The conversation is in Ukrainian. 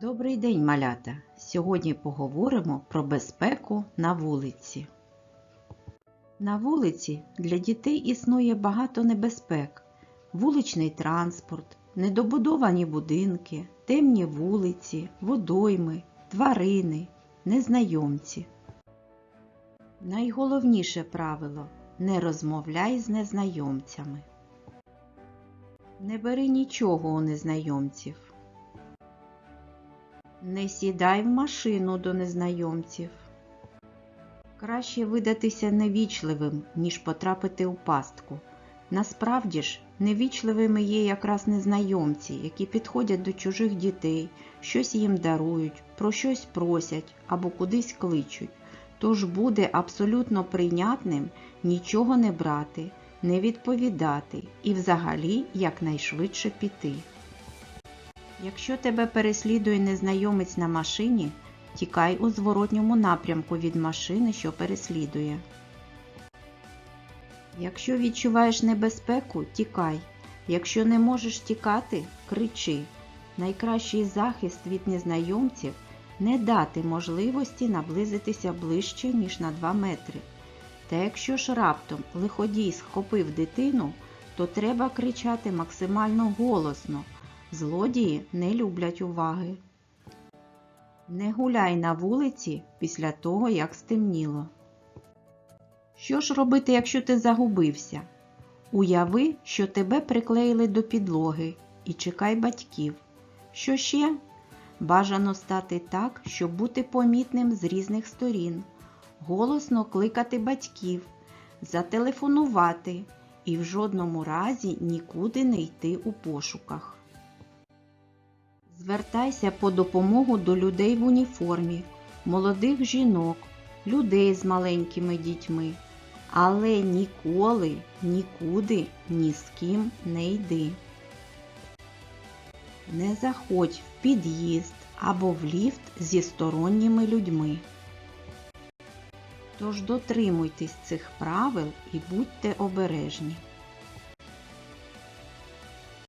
Добрий день, малята! Сьогодні поговоримо про безпеку на вулиці. На вулиці для дітей існує багато небезпек: вуличний транспорт, недобудовані будинки, темні вулиці, водойми, тварини, незнайомці. Найголовніше правило не розмовляй з незнайомцями. Не бери нічого у незнайомців. Не сідай в машину до незнайомців. Краще видатися невічливим, ніж потрапити у пастку. Насправді ж, невічливими є якраз незнайомці, які підходять до чужих дітей, щось їм дарують, про щось просять або кудись кличуть. Тож буде абсолютно прийнятним нічого не брати, не відповідати і взагалі якнайшвидше піти. Якщо тебе переслідує незнайомець на машині, тікай у зворотньому напрямку від машини, що переслідує. Якщо відчуваєш небезпеку, тікай. Якщо не можеш тікати, кричи. Найкращий захист від незнайомців не дати можливості наблизитися ближче, ніж на 2 метри. Та якщо ж раптом лиходій схопив дитину, то треба кричати максимально голосно. Злодії не люблять уваги. Не гуляй на вулиці після того, як стемніло. Що ж робити, якщо ти загубився? Уяви, що тебе приклеїли до підлоги і чекай батьків. Що ще? Бажано стати так, щоб бути помітним з різних сторін, голосно кликати батьків, зателефонувати і в жодному разі нікуди не йти у пошуках. Звертайся по допомогу до людей в уніформі, молодих жінок, людей з маленькими дітьми, але ніколи, нікуди, ні з ким не йди. Не заходь в під'їзд або в ліфт зі сторонніми людьми. Тож дотримуйтесь цих правил і будьте обережні.